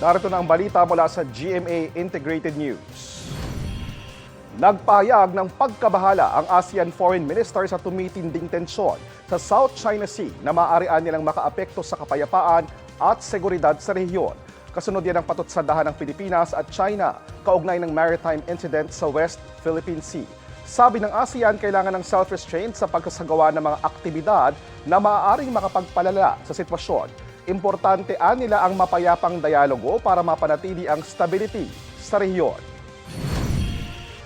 Narito na ang balita mula sa GMA Integrated News. Nagpahayag ng pagkabahala ang ASEAN Foreign Minister sa tumitinding tensyon sa South China Sea na maaarian nilang makaapekto sa kapayapaan at seguridad sa rehiyon. Kasunod yan ang patutsadahan ng Pilipinas at China kaugnay ng maritime incident sa West Philippine Sea. Sabi ng ASEAN, kailangan ng self-restraint sa pagkasagawa ng mga aktibidad na maaaring makapagpalala sa sitwasyon. Importante nila ang mapayapang dialogo para mapanatili ang stability sa rehiyon.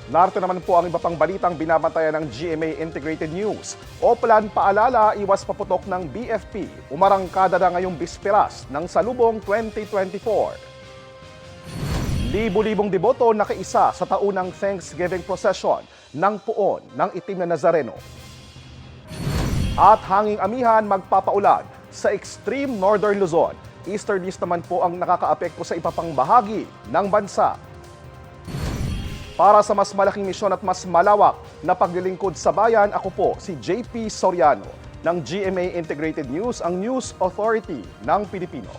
Narito naman po ang iba pang balitang binabantayan ng GMA Integrated News. Oplan paalala, iwas paputok ng BFP. Umarangkada na ngayong bisperas ng Salubong 2024. Libo-libong deboto nakiisa sa taunang Thanksgiving procession ng puon ng itim na Nazareno. At hanging amihan magpapaulan sa extreme northern Luzon. Easterlies naman po ang nakakaapekto sa iba pang bahagi ng bansa. Para sa mas malaking misyon at mas malawak na paglilingkod sa bayan, ako po si JP Soriano ng GMA Integrated News, ang News Authority ng Pilipino.